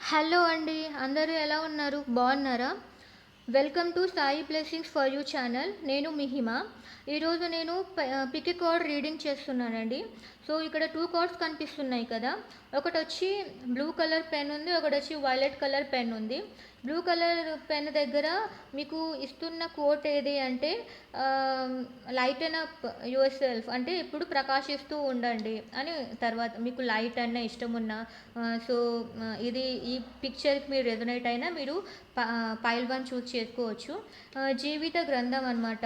Hello అండి అందరూ ఎలా ఉన్నారు? బాగున్నారా? Welcome to Sai blessings for you channel. నేను మిహిమ. ఈరోజు నేను పికి కార్డ్ రీడింగ్ చేస్తున్నానండి. సో ఇక్కడ టూ కార్డ్స్ కనిపిస్తున్నాయి కదా. ఒకటి వచ్చి బ్లూ కలర్ పెన్ ఉంది ఒకటి వచ్చి వైలెట్ కలర్ పెన్ ఉంది. బ్లూ కలర్ పెన్ దగ్గర మీకు ఇస్తున్న కోట్ ఏది అంటే లైటన్ అప్ యువర్ సెల్ఫ్ అంటే ఇప్పుడు ప్రకాశిస్తూ ఉండండి అని తర్వాత మీకు లైట్ అన్న ఇష్టం ఉన్నా సో ఇది ఈ పిక్చర్కి మీరు రెజొనేట్ అయినా మీరు పైల్ వన్ చూస్ చేసుకోవచ్చు. జీవిత గ్రంథం అనమాట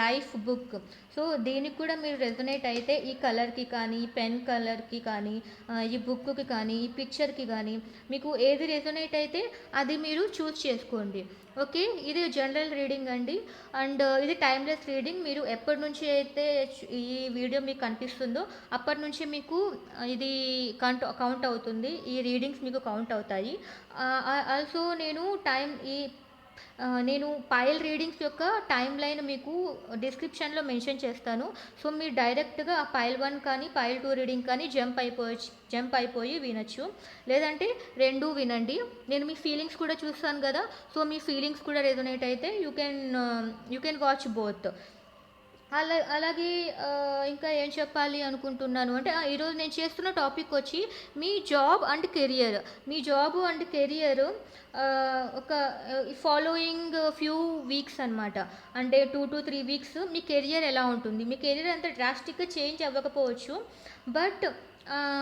లైఫ్ బుక్. సో దీనికి కూడా మీరు రెజొనేట్ అయితే ఈ కలర్కి కానీ ఈ పెన్ కలర్కి కానీ ఈ బుక్కి కానీ ఈ పిక్చర్కి కానీ మీకు ఏది రెజొనేట్ అయితే అది మీరు చూస్ చేసుకోండి. ఓకే ఇది జనరల్ రీడింగ్ అండి. అండ్ uh, ఇది టైమ్లెస్ రీడింగ్. మీరు ఎప్పటి నుంచి అయితే ఈ వీడియో మీకు కనిపిస్తుందో అప్పటి నుంచి మీకు uh, ఇది కౌంట్ కౌంట్ అవుతుంది. ఈ రీడింగ్స్ మీకు కౌంట్ అవుతాయి. Uh, ఆల్సో నేను టైం ఈ నేను పైల్ రీడింగ్స్ యొక్క టైం లైన్ మీకు డిస్క్రిప్షన్లో మెన్షన్ చేస్తాను. సో మీరు డైరెక్ట్గా ఆ పైల్ వన్ కానీ పైల్ టూ రీడింగ్ కానీ జంప్ అయిపోయి జంప్ అయిపోయి వినొచ్చు. లేదంటే రెండు వినండి. నేను మీ ఫీలింగ్స్ కూడా చూస్తాను కదా. సో మీ ఫీలింగ్స్ కూడా రెజొనేట్ అయితే you can you can watch both. అలా అలాగే ఇంకా ఏం చెప్పాలి అనుకుంటున్నాను? అంటే ఆ, ఈరోజు నేను చేస్తున్న టాపిక్ వచ్చి మీ జాబ్ అండ్ కెరియర్. మీ జాబ్ అండ్ కెరియర్ ఒక ఫాలోయింగ్ ఫ్యూ వీక్స్ అనమాట అంటే టూ టు త్రీ వీక్స్ మీ కెరియర్ ఎలా ఉంటుంది? మీ కెరియర్ అంత డ్రాస్టిక్గా చేంజ్ అవ్వకపోవచ్చు. బట్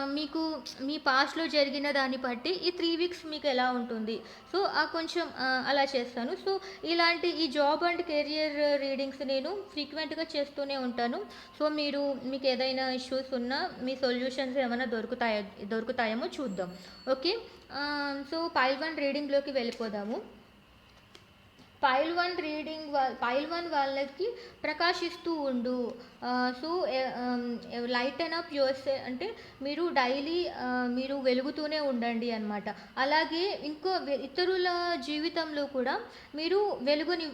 మీకు మీ పాస్ట్లో జరిగిన దాన్ని బట్టి ఈ త్రీ వీక్స్ మీకు ఎలా ఉంటుంది? సో ఆ కొంచెం అలా చేస్తాను. సో ఇలాంటి ఈ జాబ్ అండ్ కెరియర్ రీడింగ్స్ నేను ఫ్రీక్వెంట్గా చేస్తూనే ఉంటాను. సో మీరు మీకు ఏదైనా ఇష్యూస్ ఉన్నా మీ సొల్యూషన్స్ ఏమైనా దొరుకుతాయో దొరుకుతాయేమో చూద్దాం. ఓకే? సో పైల్ వన్ రీడింగ్లోకి వెళ్ళిపోదాము. పైల్ వన్ రీడింగ్ వా పైల్ వన్ వాళ్ళకి ప్రకాశిస్తూ ఉండు. సో లైట్ అప్ యువర్స్ అంటే మీరు డైలీ మీరు వెలుగుతూనే ఉండండి అనమాట అలాగే ఇంకో ఇతరుల జీవితంలో కూడా మీరు వెలుగుని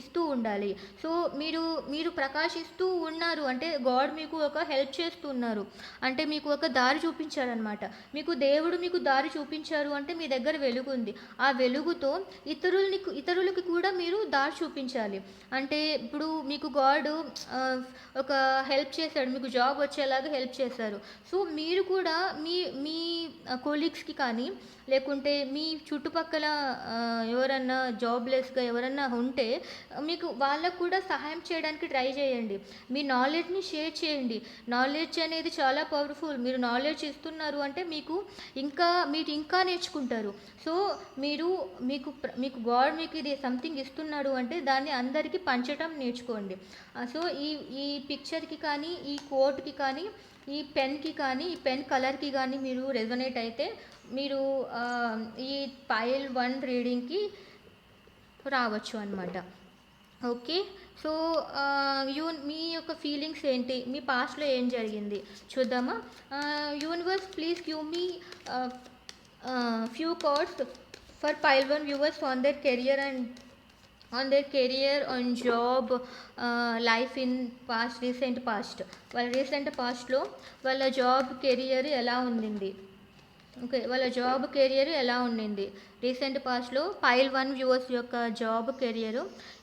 ఇస్తూ ఉండాలి. సో మీరు మీరు ప్రకాశిస్తూ ఉన్నారు అంటే గాడ్ మీకు ఒక హెల్ప్ చేస్తున్నారు. అంటే మీకు ఒక దారి చూపించారనమాట మీకు దేవుడు మీకు దారి చూపించారు అంటే మీ దగ్గర వెలుగు ఉంది. ఆ వెలుగుతో ఇతరులని ఇతరులకి కూడా మీరు దారి చూపించాలి. అంటే ఇప్పుడు మీకు గాడ్ ఒక హెల్ప్ చేశాడు మీకు జాబ్ వచ్చేలాగా హెల్ప్ చేశారు. సో మీరు కూడా మీ మీ కొలీగ్స్కి కానీ లేకుంటే మీ చుట్టుపక్కల ఎవరన్నా జాబ్లెస్గా ఎవరన్నా ఉంటే మీకు వాళ్ళకు కూడా సహాయం చేయడానికి ట్రై చేయండి. మీ నాలెడ్జ్ని షేర్ చేయండి. నాలెడ్జ్ అనేది చాలా పవర్ఫుల్ మీరు నాలెడ్జ్ ఇస్తున్నారు అంటే మీకు ఇంకా మీరు ఇంకా నేర్చుకుంటారు. సో మీరు మీకు మీకు గాడ్ మీకు ఇది సంథింగ్ ఇస్తున్నాడు అంటే దాన్ని అందరికీ పంచటం నేర్చుకోండి. సో ఈ ఈ పిక్చర్కి కానీ ఈ కోట్కి కానీ ఈ పెన్కి కానీ ఈ పెన్ కలర్కి కానీ మీరు రెజొనేట్ అయితే మీరు ఈ పైల్ వన్ రీడింగ్కి రావచ్చు అనమాట ఓకే? సో యూ మీ యొక్క ఫీలింగ్స్ ఏంటి? మీ పాస్ట్లో ఏం జరిగింది? చూద్దామా? Universe please give me few cards for pile one viewers on their career and on their career on job life in past recent past వాళ్ళ రీసెంట్ పాస్ట్లో వాళ్ళ జాబ్ కెరియర్ ఎలా ఉండింది? ఓకే వాళ్ళ జాబ్ కెరియర్ ఎలా ఉండింది? రీసెంట్ పాస్ట్లో pile one viewers యొక్క జాబ్ కెరియర్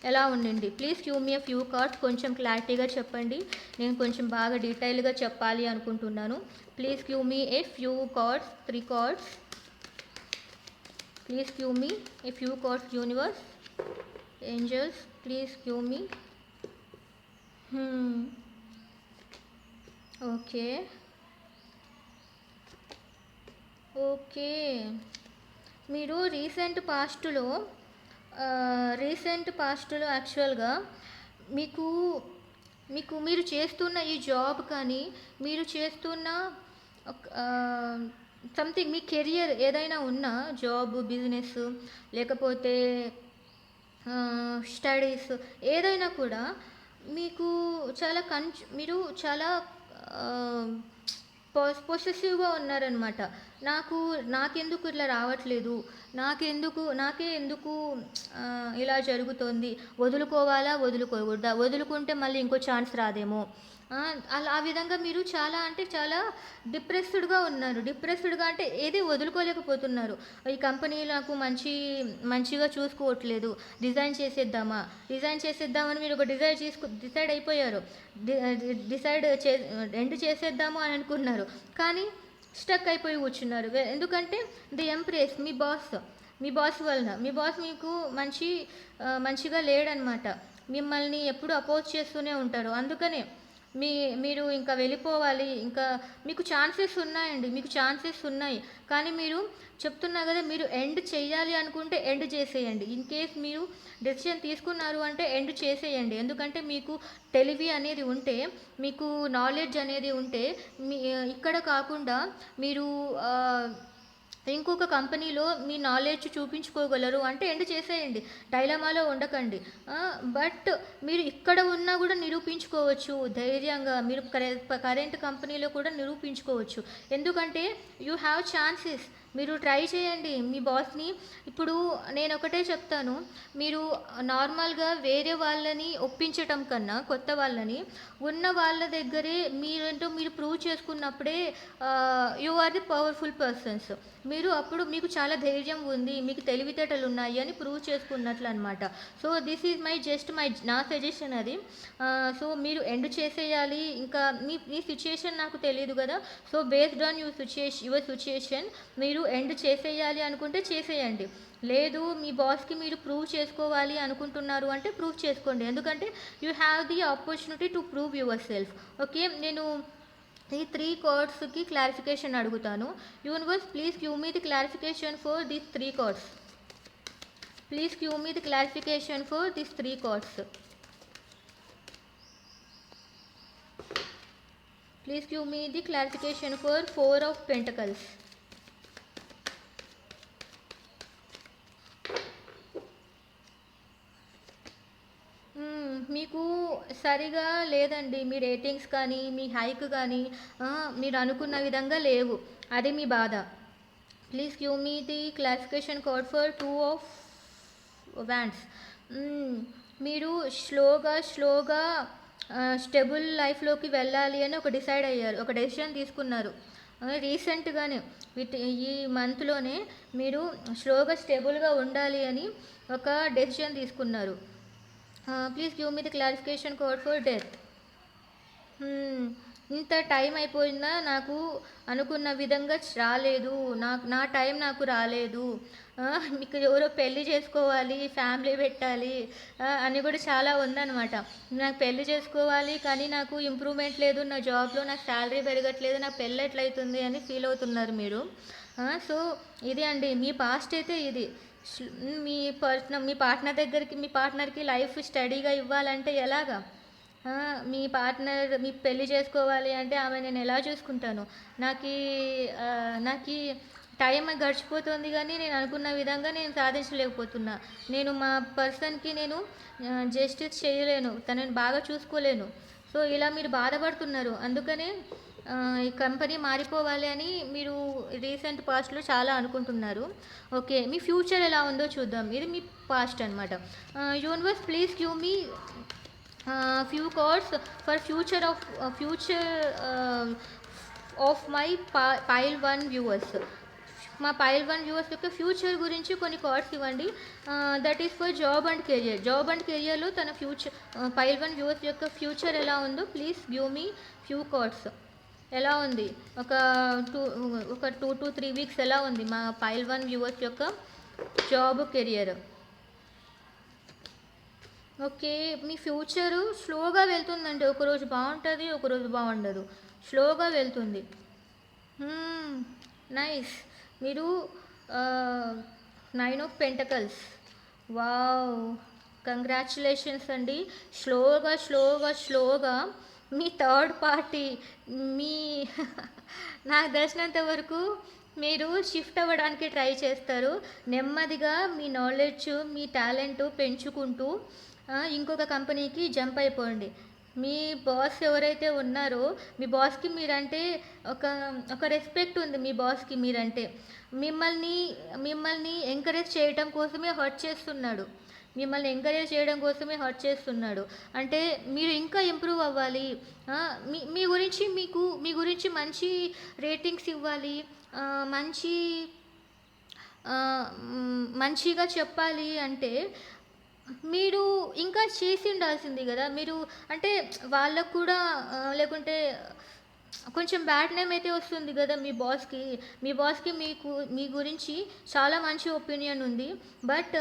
ఎలా ఉండింది? Please cue me few cards కొంచెం క్లారిటీగా చెప్పండి. నేను కొంచెం బాగా డీటెయిల్గా చెప్పాలి అనుకుంటున్నాను. Please cue me a few cards three cards please cue me a few cards universe angels please cue me okay okay. మీరు రీసెంట్ పాస్ట్లో రీసెంట్ పాస్ట్లో యాక్చువల్గా మీకు మీకు మీరు చేస్తున్న ఈ జాబ్ కానీ మీరు చేస్తున్న సంథింగ్ మీ కెరియర్ ఏదైనా ఉన్నా జాబ్ బిజినెస్ లేకపోతే స్టడీస్ ఏదైనా కూడా మీకు చాలా కన్ మీరు చాలా పొసెసివ్గా ఉన్నారనమాట నాకు నాకెందుకు ఇట్లా రావట్లేదు? నాకెందుకు నాకే ఎందుకు ఇలా జరుగుతోంది? వదులుకోవాలా? వదులుకోకూడదా? వదులుకుంటే మళ్ళీ ఇంకో ఛాన్స్ రాదేమో? అలా ఆ విధంగా మీరు చాలా అంటే చాలా డిప్రెస్డ్గా ఉన్నారు. డిప్రెస్డ్గా అంటే ఏది వదులుకోలేకపోతున్నారు. ఈ కంపెనీ నాకు మంచి మంచిగా చూసుకోవట్లేదు. రిజైన్ చేసేద్దామా? రిజైన్ చేసేద్దామని మీరు ఒక డిసైడ్ చేసుకు డిసైడ్ అయిపోయారు. డిసైడ్ చే ఎండ్ చేసేద్దాము అని అనుకున్నారు. కానీ స్టక్ అయిపోయి కూర్చున్నారు. ఎందుకంటే ది ఎంప్రెస్ మీ బాస్ మీ బాస్ వలన. మీ బాస్ మీకు మంచి మంచిగా లేడనమాట. మిమ్మల్ని ఎప్పుడు అపోజ్ చేస్తూనే ఉంటారు. అందుకనే మీ మీరు ఇంకా వెళ్ళిపోవాలి ఇంకా మీకు ఛాన్సెస్ ఉన్నాయండి మీకు ఛాన్సెస్ ఉన్నాయి. కానీ మీరు చెప్తున్నా కదా మీరు ఎండ్ చేయాలి అనుకుంటే ఎండ్ చేసేయండి. ఇన్ కేస్ మీరు డెసిషన్ తీసుకున్నారు అంటే ఎండ్ చేసేయండి. ఎందుకంటే మీకు తెలివి అనేది ఉంటే మీకు నాలెడ్జ్ అనేది ఉంటే మీ ఇక్కడ కాకుండా మీరు ఇంకొక కంపెనీలో మీ నాలెడ్జ్ చూపించుకోగలరు. అంటే ఎండ్ చేసేయండి. డైలమాలో ఉండకండి. బట్ మీరు ఇక్కడ ఉన్నా కూడా నిరూపించుకోవచ్చు. ధైర్యంగా మీరు కరెంట్ కంపెనీలో కూడా నిరూపించుకోవచ్చు. ఎందుకంటే యూ హ్యావ్ ఛాన్సెస్. మీరు ట్రై చేయండి మీ బాస్ని. ఇప్పుడు నేను ఒకటే చెప్తాను. మీరు నార్మల్గా వేరే వాళ్ళని ఒప్పించటం కన్నా కొత్త వాళ్ళని ఉన్న వాళ్ళ దగ్గరే మీరేంటో మీరు prove చేసుకున్నప్పుడే you are the powerful persons మీరు అప్పుడు మీకు చాలా ధైర్యం ఉంది మీకు తెలివితేటలు ఉన్నాయి అని ప్రూవ్ చేసుకున్నట్లు అనమాట so this is my just my నా సజెషన్ అది. సో మీరు ఎండ్ చేసేయాలి. ఇంకా మీ మీ సిచ్యుయేషన్ నాకు తెలియదు కదా. So based on your situation your situation మీరు ఎండ్ చేసేయాలి అనుకుంటే చేసేయండి. లేదు మీ బాస్కి మీరు ప్రూవ్ చేసుకోవాలి అనుకుంటున్నారు అంటే ప్రూవ్ చేసుకోండి. ఎందుకంటే you have the opportunity to prove yourself. Okay నేను ఈ త్రీ కోడ్స్కి క్లారిఫికేషన్ అడుగుతాను. Universe please cue me the clarification for this three codes please cue me the clarification for this three codes please cue me the clarification for four of pentacles. మీకు సరిగా లేదండి. మీ ratings కానీ మీ hike కానీ మీరు అనుకున్న విధంగా లేవు. అది మీ బాధ. Please give me the classification code for two of wands మీరు స్లోగా స్లోగా స్టెబుల్ లైఫ్లోకి వెళ్ళాలి అని ఒక డిసైడ్ అయ్యారు. ఒక డెసిషన్ తీసుకున్నారు. రీసెంట్గానే విత్ ఈ మంత్లోనే మీరు స్లోగా స్టెబుల్గా ఉండాలి అని ఒక డెసిషన్ తీసుకున్నారు. Please give me the clarification code for death ఇంత టైం అయిపోయిందా? నాకు అనుకున్న విధంగా రాలేదు. నాకు నా టైం నాకు రాలేదు. మీకు ఎవరో పెళ్ళి చేసుకోవాలి ఫ్యామిలీ పెట్టాలి అని కూడా చాలా ఉందన్నమాట. నాకు పెళ్ళి చేసుకోవాలి కానీ నాకు ఇంప్రూవ్మెంట్ లేదు. నా జాబ్లో నాకు శాలరీ పెరగట్లేదు. నాకు పెళ్ళి ఎట్లయితుంది అని ఫీల్ అవుతున్నారు మీరు. సో ఇది అండి. మీ పాస్ట్ అయితే ఇది. మీ పర్సనల్ మీ పార్ట్నర్ దగ్గరికి మీ పార్ట్నర్కి లైఫ్ స్టడీగా ఇవ్వాలంటే ఎలాగా? మీ పార్ట్నర్ మీ పెళ్ళి చేసుకోవాలి అంటే ఆమె నేను ఎలా చూసుకుంటాను? నాకు నాకు టైం గడిచిపోతుంది కానీ నేను అనుకున్న విధంగా నేను సాధించలేకపోతున్నా. నేను మా పర్సన్కి నేను జస్టిస్ చేయలేను. తనని బాగా చూసుకోలేను. సో ఇలా మీరు బాధపడుతున్నారు. అందుకనే ఈ కంపెనీ మారిపోవాలి అని మీరు రీసెంట్ పాస్ట్లో చాలా అనుకుంటున్నారు. ఓకే మీ ఫ్యూచర్ ఎలా ఉందో చూద్దాం. ఇది మీ పాస్ట్ అనమాట universe please give me few cards for future of future of my pile one viewers. మా పైల్ వన్ వ్యూవర్స్ యొక్క ఫ్యూచర్ గురించి కొన్ని కార్డ్స్ ఇవ్వండి. That is for job and career. Job and కెరియర్లో తన ఫ్యూచర్ పైల్ వన్ వ్యూవర్స్ యొక్క future ఎలా ఉందో please give me few cards ఎలా ఉంది? ఒక టూ ఒక టూ టు త్రీ వీక్స్ ఎలా ఉంది? మా పైల్ వన్ వ్యూవర్స్ యొక్క జాబ్ కెరియర్ ఓకే మీ ఫ్యూచరు స్లోగా వెళ్తుందండి ఒకరోజు బాగుంటుంది ఒకరోజు బాగుండదు. స్లోగా వెళ్తుంది. Hmm, నైస్ మీరు nine of pentacles wow congratulations అండి. స్లోగా స్లోగా స్లోగా మీ థర్డ్ పార్టీ మీ నాకు తెలిసినంత వరకు మీరు షిఫ్ట్ అవ్వడానికి ట్రై చేస్తారు. నెమ్మదిగా మీ నాలెడ్జ్ మీ టాలెంట్ పెంచుకుంటూ ఇంకొక కంపెనీకి జంప్ అయిపోండి. మీ బాస్ ఎవరైతే ఉన్నారో మీ బాస్కి మీరంటే ఒక ఒక రెస్పెక్ట్ ఉంది మీ బాస్కి మీరంటే. మిమ్మల్ని మిమ్మల్ని ఎంకరేజ్ చేయటం కోసమే హర్ట్ చేస్తున్నాడు. మిమ్మల్ని ఎంకరేజ్ చేయడం కోసమే హర్ట్ చేస్తున్నాడు. అంటే మీరు ఇంకా ఇంప్రూవ్ అవ్వాలి. మీ మీ గురించి మీకు మీ గురించి మంచి రేటింగ్స్ ఇవ్వాలి. మంచి మంచిగా చెప్పాలి అంటే మీరు ఇంకా చేసి ఉండాల్సింది కదా. మీరు అంటే వాళ్ళకు కూడా లేకుంటే కొంచెం బ్యాడ్ నేమ్ అయితే వస్తుంది కదా మీ బాస్కి మీ బాస్కి మీకు మీ గురించి చాలా మంచి ఒపీనియన్ ఉంది. But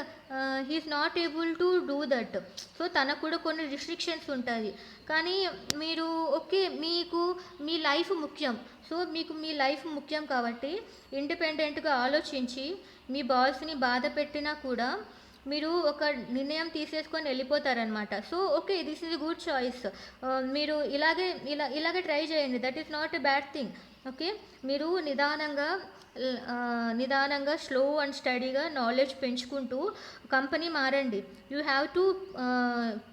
he's not able to do that so తనకు కూడా కొన్ని రిస్ట్రిక్షన్స్ ఉంటుంది కానీ మీరు ఓకే మీకు మీ లైఫ్ ముఖ్యం. సో మీకు మీ లైఫ్ ముఖ్యం కాబట్టి ఇండిపెండెంట్గా ఆలోచించి మీ బాస్ని బాధ పెట్టినా కూడా మీరు ఒక నిర్ణయం తీసేసుకొని వెళ్ళిపోతారనమాట so okay this is good choice మీరు ఇలాగే ఇలా ఇలాగే ట్రై చేయండి. That is not a bad thing okay? మీరు నిదానంగా నిదానంగా స్లో అండ్ స్టడీగా నాలెడ్జ్ పెంచుకుంటూ కంపెనీ మారండి. You have to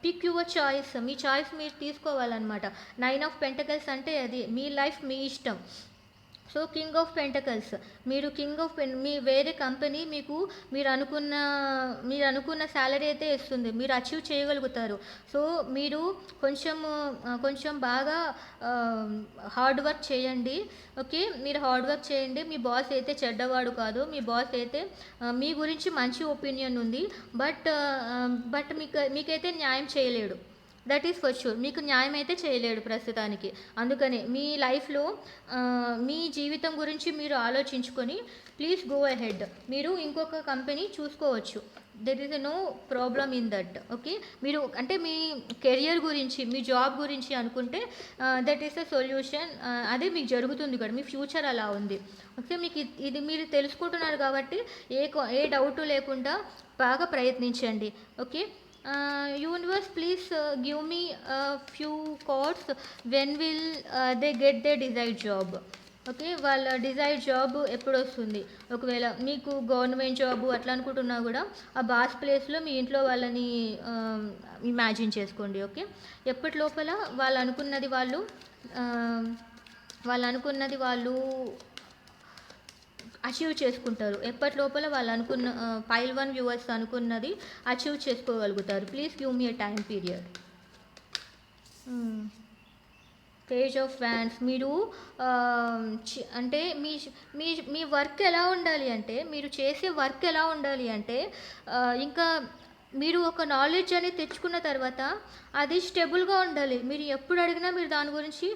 pick your choice me choice మీరు తీసుకోవాలన్నమాట. నైన్ ఆఫ్ పెంటకల్స్ అంటే అది. మీ లైఫ్ మీ ఇష్టం. సో కింగ్ ఆఫ్ పెంటకల్స్ మీరు కింగ్ ఆఫ్ పెన్ మీ వేరే కంపెనీ మీకు మీరు అనుకున్న మీరు అనుకున్న శాలరీ అయితే ఇస్తుంది. మీరు అచీవ్ చేయగలుగుతారు. సో మీరు కొంచెం కొంచెం బాగా హార్డ్ వర్క్ చేయండి. ఓకే మీరు హార్డ్ వర్క్ చేయండి. మీ బాస్ అయితే చెడ్డవాడు కాదు. మీ బాస్ అయితే మీ గురించి మంచి ఒపీనియన్ ఉంది. బట్ బట్ మీకు మీకైతే న్యాయం చేయలేడు. దట్ ఈస్ ఫర్ షూర్ మీకు న్యాయం అయితే చేయలేడు ప్రస్తుతానికి. అందుకని మీ లైఫ్లో మీ జీవితం గురించి మీరు ఆలోచించుకొని ప్లీజ్ గో అహెడ్ మీరు ఇంకొక కంపెనీ చూసుకోవచ్చు. There is no problem in that okay మీరు అంటే మీ కెరియర్ గురించి మీ జాబ్ గురించి అనుకుంటే దట్ ఈస్ ద సొల్యూషన్ అదే మీకు జరుగుతుంది కూడా. మీ ఫ్యూచర్ అలా ఉంది. ఓకే మీకు ఇది- ఇది మీరు తెలుసుకుంటున్నారు కాబట్టి ఏ ఏ డౌట్ లేకుండా బాగా ప్రయత్నించండి. Okay universe please give me few cards when will they get they desire job okay వాళ్ళ డిజైర్ జాబ్ ఎప్పుడు వస్తుంది ఒకవేళ మీకు గవర్నమెంట్ జాబ్ అట్లా అనుకుంటున్నా కూడా ఆ బాస్ ప్లేస్లో మీ ఇంట్లో వాళ్ళని um, ఇమాజిన్ చేసుకోండి ఓకే ఎప్పటి లోపల వాళ్ళు అనుకున్నది వాళ్ళు um, వాళ్ళు అనుకున్నది వాళ్ళు అచీవ్ చేసుకుంటారు. ఎప్పటి లోపల వాళ్ళు అనుకున్న పైల్ వన్ వ్యూవర్స్ అనుకున్నది అచీవ్ చేసుకోగలుగుతారు. Please give me a time period page of fans మీరు చి- అంటే మీ మీ మీ వర్క్ ఎలా ఉండాలి అంటే మీరు చేసే వర్క్ ఎలా ఉండాలి అంటే ఇంకా మీరు ఒక నాలెడ్జ్ అనేది తెచ్చుకున్న తర్వాత అది స్టెబుల్గా ఉండాలి. మీరు ఎప్పుడు అడిగినా మీరు దాని గురించి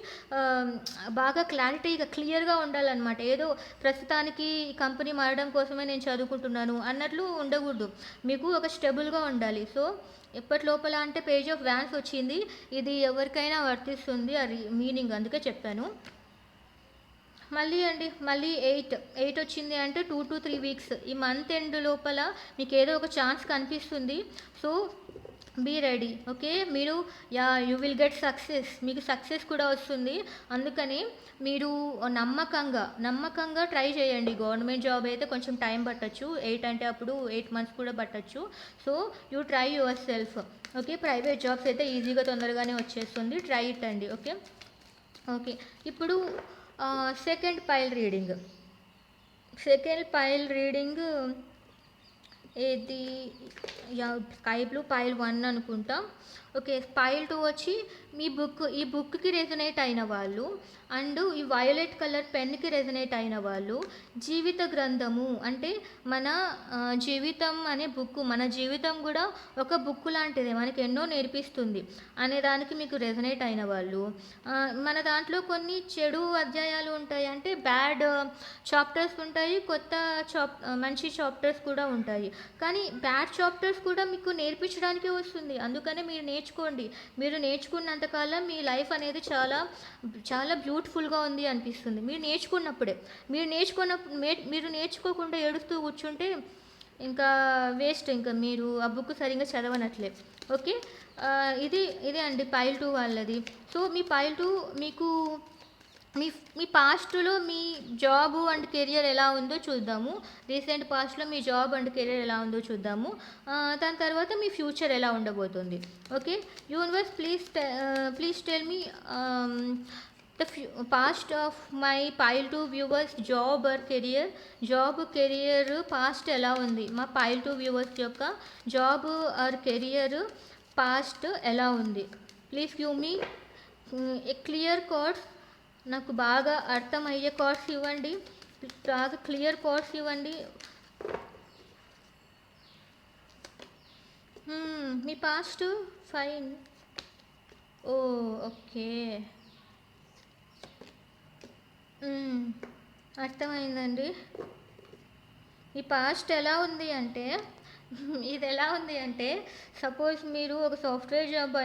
బాగా క్లారిటీగా క్లియర్గా ఉండాలన్నమాట. ఏదో ప్రస్తుతానికి ఈ కంపెనీ మారడం కోసమే నేను చదువుకుంటున్నాను అన్నట్లు ఉండకూడదు. మీకు ఒక స్టెబుల్గా ఉండాలి. సో ఎప్పటి లోపల అంటే పేజ్ ఆఫ్ వ్యాన్స్ వచ్చింది. ఇది ఎవరికైనా వర్తిస్తుంది. అది మీనింగ్ అందుకే చెప్పాను. మళ్ళీ అండి మళ్ళీ ఎయిట్. ఎయిట్ వచ్చింది అంటే టూ టు త్రీ వీక్స్. ఈ మంత్ ఎండ్ లోపల మీకు ఏదో ఒక ఛాన్స్ కనిపిస్తుంది. So be ready. ఓకే? మీరు yeah you will get success. మీకు సక్సెస్ కూడా వస్తుంది. అందుకని మీరు నమ్మకంగా నమ్మకంగా ట్రై చేయండి. గవర్నమెంట్ జాబ్ అయితే కొంచెం టైం పట్టచ్చు. ఎయిట్ అంటే అప్పుడు ఎయిట్ మంత్స్ కూడా పట్టచ్చు. So you try yourself. Okay? Private jobs అయితే ఈజీగా తొందరగానే వచ్చేస్తుంది. ట్రై ఇట్ అండి. ఓకే? ఓకే. ఇప్పుడు second pile reading second pile reading ఏది? స్కై బ్లూ పైల్ వన్ అనుకుంటా. ఓకే పైల్ టూ వచ్చి మీ బుక్ ఈ బుక్కి రెజనేట్ అయిన వాళ్ళు అండ్ ఈ వయోలెట్ కలర్ పెన్కి రెజనేట్ అయిన వాళ్ళు జీవిత గ్రంథము అంటే మన జీవితం అనే బుక్ మన జీవితం కూడా ఒక బుక్ లాంటిదే మనకి ఎన్నో నేర్పిస్తుంది అనే దానికి మీకు రెజనేట్ అయిన వాళ్ళు. మన దాంట్లో కొన్ని చెడు అధ్యాయాలు ఉంటాయి అంటే బ్యాడ్ చాప్టర్స్ ఉంటాయి కొత్త చాప్ మంచి చాప్టర్స్ కూడా ఉంటాయి. కానీ బ్యాడ్ చాప్టర్స్ కూడా మీకు నేర్పించడానికి వస్తుంది. అందుకనే మీరు నేర్చుకోండి. మీరు నేర్చుకున్నంతకాలం మీ లైఫ్ అనేది చాలా చాలా బ్యూటిఫుల్గా ఉంది అనిపిస్తుంది. మీరు నేర్చుకున్నప్పుడే. మీరు నేర్చుకున్న మీరు నేర్చుకోకుండా ఏడుస్తూ కూర్చుంటే ఇంకా వేస్ట్ ఇంకా మీరు ఆ బుక్ సరిగ్గా చదవనట్లే. ఓకే? ఇది ఇదే అండి పైల్ టూ వాళ్ళది. సో మీ పైల్ టూ మీకు మీ మీ పాస్ట్లో మీ జాబ్ అండ్ కెరియర్ ఎలా ఉందో చూద్దాము. రీసెంట్ పాస్ట్లో మీ జాబ్ అండ్ కెరియర్ ఎలా ఉందో చూద్దాము. దాని తర్వాత మీ ఫ్యూచర్ ఎలా ఉండబోతుంది. Okay? Universe please please tell me the past of my pile two viewers job or career. Job career past ఎలా ఉంది? మా పైల్ టు వ్యూవర్స్ యొక్క జాబ్ ఆర్ కెరియర్ పాస్ట్ ఎలా ఉంది? Please give me clear codes నాకు బాగా అర్థమయ్యే course ఇవ్వండి. బాగా క్లియర్ కోర్స్ ఇవ్వండి. మీ పాస్ట్? ఫైన్. Oh okay. అర్థమైందండి. ఈ పాస్ట్ ఎలా ఉంది అంటే ఇది ఎలా ఉంది అంటే సపోజ్ మీరు ఒక సాఫ్ట్వేర్ జాబ్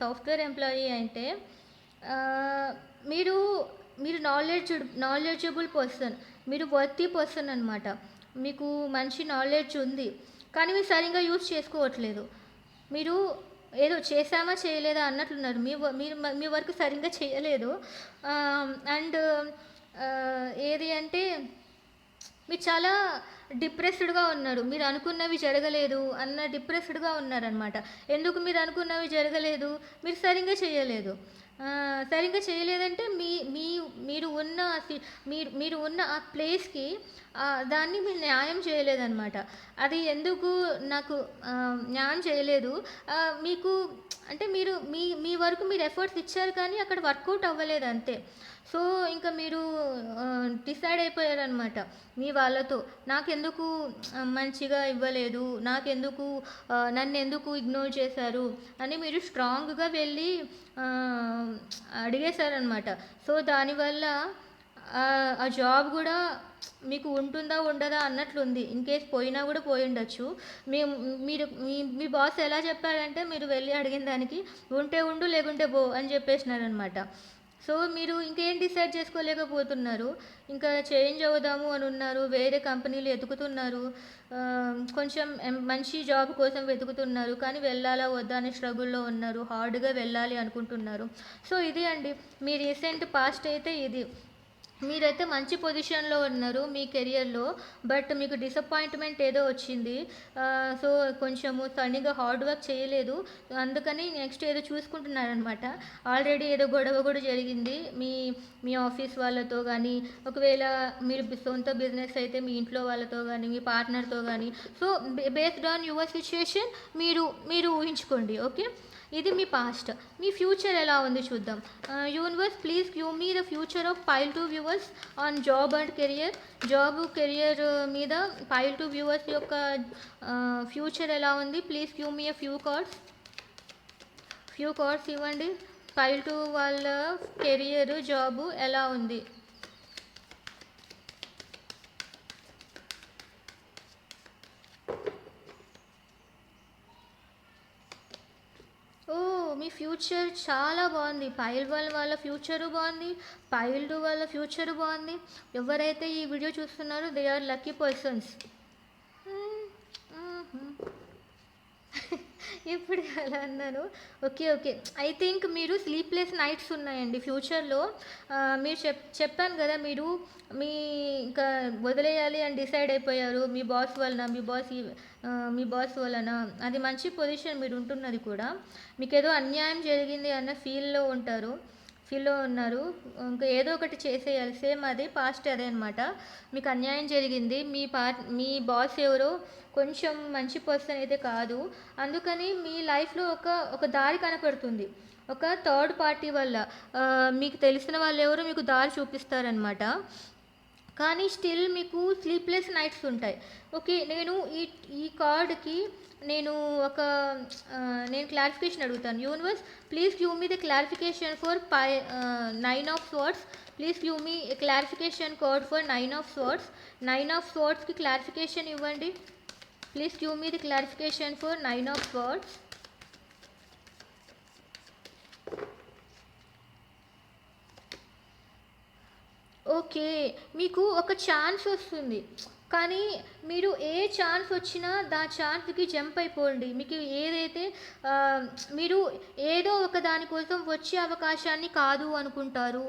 సాఫ్ట్వేర్ ఎంప్లాయీ అంటే మీరు మీరు నాలెడ్జ్ నాలెడ్జబుల్ పర్సన్ మీరు వర్తీ పర్సన్ అనమాట మీకు మంచి నాలెడ్జ్ ఉంది కానీ మీరు సరిగ్గా యూజ్ చేసుకోవట్లేదు. మీరు ఏదో చేసామా చేయలేదా అన్నట్లున్నారు. మీ వ- మీరు మీ వర్క్ సరిగ్గా చేయలేదు. అండ్ ఏది అంటే మీరు చాలా డిప్రెస్డ్గా ఉన్నారు. మీరు అనుకున్నవి జరగలేదు అన్న డిప్రెస్డ్గా ఉన్నారనమాట ఎందుకు మీరు అనుకున్నవి జరగలేదు? మీరు సరిగ్గా చేయలేదు. సరిగ్గా చేయలేదంటే మీ మీ మీరు ఉన్న సి- మీరు మీరు ఉన్న ఆ ప్లేస్కి దాన్ని మీరు న్యాయం చేయలేదన్నమాట. అది ఎందుకు నాకు న్యాయం చేయలేదు? మీకు అంటే మీరు మీ మీ వరకు మీరు ఎఫర్ట్స్ ఇచ్చారు కానీ అక్కడ వర్కౌట్ అవ్వలేదు అంతే. సో ఇంకా మీరు డిసైడ్ అయిపోయారనమాట మీ వాళ్ళతో. నాకెందుకు మంచిగా ఇవ్వలేదు? నాకెందుకు నన్ను ఎందుకు ఇగ్నోర్ చేశారు? అని మీరు స్ట్రాంగ్గా వెళ్ళి అడిగేశారనమాట సో దానివల్ల ఆ జాబ్ కూడా మీకు ఉంటుందా ఉండదా అన్నట్లుంది. ఇన్ కేస్ పోయినా కూడా పోయి ఉండొచ్చు. మీ మీరు మీ మీ బాస్ ఎలా చెప్పారంటే మీరు వెళ్ళి అడిగిన దానికి ఉంటే ఉండు లేకుంటే పో అని చెప్పేసినారనమాట. సో మీరు ఇంకేం డిసైడ్ చేసుకోలేకపోతున్నారు. ఇంకా చేంజ్ అవుదాము అని ఉన్నారు వేరే కంపెనీలు వెతుకుతున్నారు కొంచెం మంచి జాబ్ కోసం వెతుకుతున్నారు కానీ వెళ్ళాలా వద్దా అనే స్ట్రగుల్లో ఉన్నారు హార్డ్గా వెళ్ళాలి అనుకుంటున్నారు. సో ఇది అండి. మీ రీసెంట్ పాస్ట్ అయితే ఇది. మీరైతే మంచి పొజిషన్లో ఉన్నారు మీ కెరియర్లో బట్ మీకు డిసప్పాయింట్మెంట్ ఏదో వచ్చింది. సో కొంచెము సడన్గా హార్డ్ వర్క్ చేయలేదు. అందుకని నెక్స్ట్ ఏదో చూసుకుంటున్నారనమాట ఆల్రెడీ ఏదో గొడవ కూడా జరిగింది. మీ మీ ఆఫీస్ వాళ్ళతో కానీ ఒకవేళ మీరు సొంత బిజినెస్ అయితే మీ ఇంట్లో వాళ్ళతో కానీ మీ పార్ట్నర్తో కానీ so based on your situation మీరు మీరు ఊహించుకోండి ఓకే ఇది మీ పాస్ట్ మీ ఫ్యూచర్ ఎలా ఉంది చూద్దాం. Universe please give me the future of pile two viewers on job and career job career మీద పైల్ టు వ్యూవర్స్ యొక్క ఫ్యూచర్ ఎలా ఉంది? Please give me a few cards few cards ఇవ్వండి. పైల్ టు వాళ్ళ career job ఎలా ఉంది ఓ మీ future చాలా బాగుంది. పైల్ వాళ్ళ వాళ్ళ ఫ్యూచరు బాగుంది. పైల్డ్ వాళ్ళ ఫ్యూచరు బాగుంది. ఎవరైతే ఈ వీడియో చూస్తున్నారో దే ఆర్ లక్కీ పర్సన్స్ ఇప్పుడు అలా అన్నాను. Okay okay. ఐ థింక్ మీరు స్లీప్లెస్ నైట్స్ ఉన్నాయండి. ఫ్యూచర్లో మీరు చెప్ చెప్పాను కదా మీరు మీ ఇంకా వదిలేయాలి అని డిసైడ్ అయిపోయారు. మీ బాస్ వలన మీ బాస్ ఈ- మీ బాస్ వలన. అది మంచి పొజిషన్ మీరు ఉంటున్నది కూడా. మీకు ఏదో అన్యాయం జరిగింది అన్న ఫీల్లో ఉంటారు. ఫీల్లో ఉన్నారు. ఇంకా ఏదో ఒకటి చేసేయాలి. సేమ్ అది పాస్ట్ అదే అనమాట మీకు అన్యాయం జరిగింది. మీ పార్ట్ మీ బాస్ ఎవరో కొంచెం మంచి పర్సన్ అయితే కాదు. అందుకని మీ లైఫ్లో ఒక ఒక దారి కనపడుతుంది. ఒక థర్డ్ పార్టీ వల్ల మీకు తెలిసిన వాళ్ళు ఎవరో మీకు దారి చూపిస్తారనమాట కానీ స్టిల్ మీకు స్లీప్లెస్ నైట్స్ ఉంటాయి. ఓకే నేను ఈ ఈ కార్డ్కి నేను ఒక నేను క్లారిఫికేషన్ అడుగుతాను. Universe please give me the clarification for pie nine of swords please give me clarification code for nine of swords nine of స్వర్డ్స్కి clarification ఇవ్వండి. Please give me the clarification for nine of swords okay మీకు ఒక chance వస్తుంది. కానీ మీరు ఏ chance వచ్చినా దా ఛాన్స్కి jump అయిపోండి. మీకు ఏదైతే మీరు ఏదో ఒక దానికోసం వచ్చే అవకాశాన్ని కాదు అనుకుంటారు.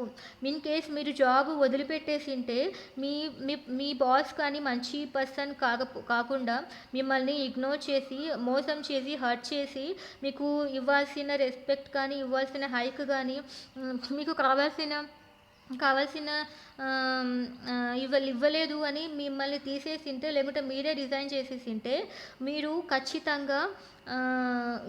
ఇన్ కేస్ మీరు జాబ్ వదిలిపెట్టేసింటే మీ మీ మీ బాస్ కానీ మంచి పర్సన్ కాక కాకుండా మిమ్మల్ని ఇగ్నోర్ చేసి మోసం చేసి హర్ట్ చేసి మీకు ఇవ్వాల్సిన రెస్పెక్ట్ కానీ ఇవ్వాల్సిన హైక్ కానీ మీకు కావాల్సిన కావాల్సిన ఇవ్వలు ఇవ్వలేదు అని మిమ్మల్ని తీసేసింటే లేకుంటే మీరే డిజైన్ చేసేసింటే మీరు ఖచ్చితంగా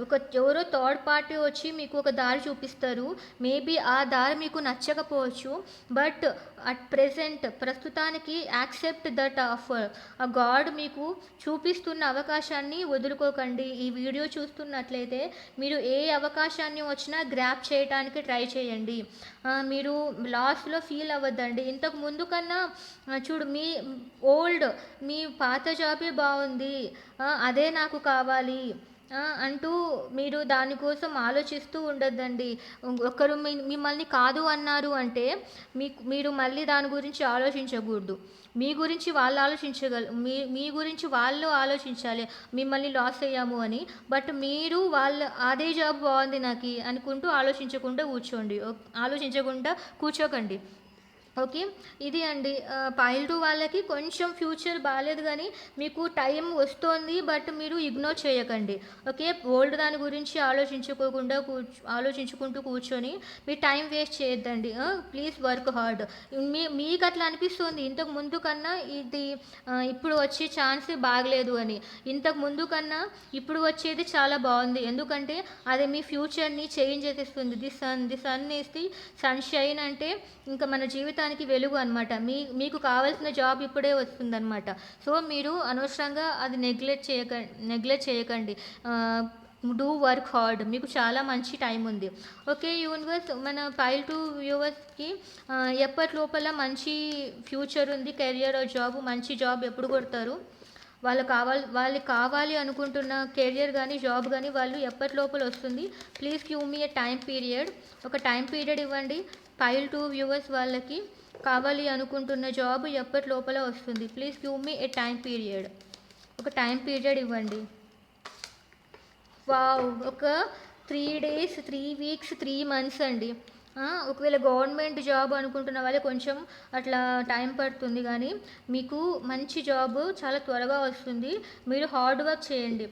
ఒక ఎవరో థర్డ్ పార్టీ వచ్చి మీకు ఒక దారి చూపిస్తారు. మేబీ ఆ దారి మీకు నచ్చకపోవచ్చు బట్ అట్ ప్రెసెంట్ ప్రస్తుతానికి యాక్సెప్ట్ దట్ ఆఫర్. ఆ గాడ్ మీకు చూపిస్తున్న అవకాశాన్ని వదులుకోకండి. ఈ వీడియో చూస్తున్నట్లయితే మీరు ఏ అవకాశాన్ని వచ్చినా గ్రాప్ చేయడానికి ట్రై చేయండి. మీరు లాస్లో ఫీల్ అవ్వద్దండి. ఇంతకు ముందు కన్నా చూడు మీ ఓల్డ్ మీ పాత జాబే బాగుంది అదే నాకు కావాలి అంటూ మీరు దానికోసం ఆలోచిస్తూ ఉండొద్దండి. ఒకరు మీ- మిమ్మల్ని కాదు అన్నారు అంటే మీకు మీరు మళ్ళీ దాని గురించి ఆలోచించకూడదు. మీ గురించి వాళ్ళు ఆలోచించగల మీ మీ గురించి వాళ్ళు ఆలోచించాలి మిమ్మల్ని లాస్ అయ్యాము అని. బట్ మీరు వాళ్ళ అదే జాబ్ బాగుంది నాకు అనుకుంటూ ఆలోచించకుండా కూర్చోండి ఆలోచించకుండా కూర్చోకండి. ఓకే? ఇది అండి. పైల్ టూ వాళ్ళకి కొంచెం ఫ్యూచర్ బాగాలేదు కానీ మీకు టైం వస్తోంది బట్ మీరు ఇగ్నోర్ చేయకండి. ఓకే? ఓల్డ్ దాని గురించి ఆలోచించుకోకుండా కూర్చు ఆలోచించుకుంటూ కూర్చొని మీ టైం వేస్ట్ చేయొద్దండి. ప్లీజ్ వర్క్ హార్డ్ మీ మీకు అట్లా అనిపిస్తుంది. ఇంతకు ముందు కన్నా ఇది ఇప్పుడు వచ్చే ఛాన్స్ బాగలేదు అని. ఇంతకు ముందు కన్నా ఇప్పుడు వచ్చేది చాలా బాగుంది. ఎందుకంటే అది మీ ఫ్యూచర్ని చేంజ్ చేసేస్తుంది. The sun the sun is the sun shine అంటే ఇంకా మన జీవితం జీవితానికి వెలుగు అనమాట మీ మీకు కావాల్సిన జాబ్ ఇప్పుడే వస్తుందన్నమాట. సో మీరు అనవసరంగా అది నెగ్లెక్ట్ చేయక నెగ్లెక్ట్ చేయకండి. Do work hard. మీకు చాలా మంచి టైం ఉంది. ఓకే యూనివర్స్ మన పైల్ టు వ్యూవర్స్కి ఎప్పటి లోపల మంచి ఫ్యూచర్ ఉంది కెరియర్ జాబ్ మంచి జాబ్ ఎప్పుడు కొడతారు? వాళ్ళు కావాలి వాళ్ళకి కావాలి అనుకుంటున్న కెరియర్ కానీ జాబ్ కానీ వాళ్ళు ఎప్పటి లోపల వస్తుంది? Please give me a time period. ఒక టైం పీరియడ్ ఇవ్వండి. ఫైల్ టూ వ్యూవర్స్ వాళ్ళకి కావాలి అనుకుంటున్న జాబ్ ఎప్పటి లోపల వస్తుంది? Please give me a time period ఒక టైం పీరియడ్ ఇవ్వండి. వావ్ ఒక three days three weeks three months అండి. ఒకవేళ గవర్నమెంట్ జాబ్ అనుకుంటున్న వాళ్ళే కొంచెం అట్లా టైం పడుతుంది కానీ మీకు మంచి జాబ్ చాలా త్వరగా వస్తుంది. మీరు హార్డ్ వర్క్ చేయండి.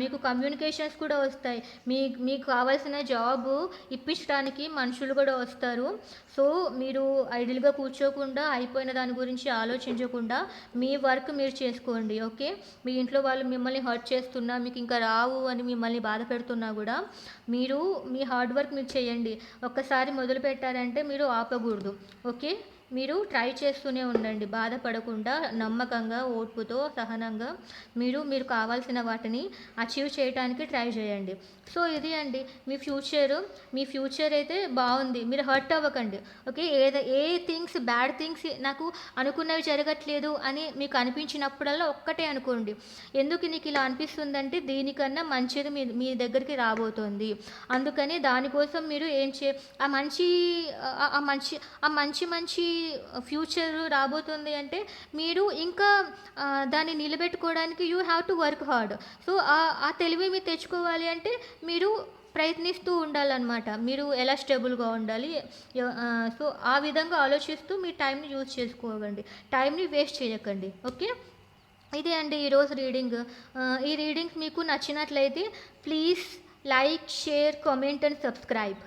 మీకు కమ్యూనికేషన్స్ కూడా వస్తాయి. మీ మీకు కావాల్సిన జాబ్ ఇప్పించడానికి మనుషులు కూడా వస్తారు. సో మీరు ఐడిల్గా కూర్చోకుండా అయిపోయిన దాని గురించి ఆలోచించకుండా మీ వర్క్ మీరు చేసుకోండి ఓకే? మీ ఇంట్లో వాళ్ళు మిమ్మల్ని హర్ట్ చేస్తున్నా మీకు ఇంకా రావు అని మిమ్మల్ని బాధ పెడుతున్నా కూడా మీరు మీ హార్డ్ వర్క్ మీరు చేయండి. ఒక్కసారి మొదలు పెట్టారంటే మీరు ఆపకూడదు. ఓకే? మీరు ట్రై చేస్తూనే ఉండండి. బాధపడకుండా నమ్మకంగా ఓర్పుతో సహనంగా మీరు మీరు కావాల్సిన వాటిని అచీవ్ చేయడానికి ట్రై చేయండి. సో ఇది అండి. మీ ఫ్యూచర్ మీ ఫ్యూచర్ అయితే బాగుంది. మీరు హర్ట్ అవ్వకండి. ఓకే? ఏద ఏ థింగ్స్ బ్యాడ్ థింగ్స్ నాకు అనుకున్నవి జరగట్లేదు అని మీకు అనిపించినప్పుడల్లా ఒక్కటే అనుకోండి. ఎందుకు నీకు ఇలా అనిపిస్తుందంటే దీనికన్నా మంచిది మీ మీ దగ్గరికి రాబోతుంది. అందుకని దానికోసం మీరు ఏం చే ఆ మంచి ఆ మంచి ఆ మంచి మంచి ఫ్యూచర్ రాబోతుంది అంటే మీరు ఇంకా దాన్ని నిలబెట్టుకోవడానికి you have to work hard so ఆ తెలివి మీరు తెచ్చుకోవాలి అంటే మీరు ప్రయత్నిస్తూ ఉండాలన్నమాట. మీరు ఎలా స్టేబుల్గా ఉండాలి సో ఆ విధంగా ఆలోచిస్తూ మీ టైంని యూజ్ చేసుకోకండి. టైంని వేస్ట్ చేయకండి. ఓకే ఇదే అండి ఈరోజు రీడింగ్ ఈ రీడింగ్స్ మీకు నచ్చినట్లయితే please like share comment and subscribe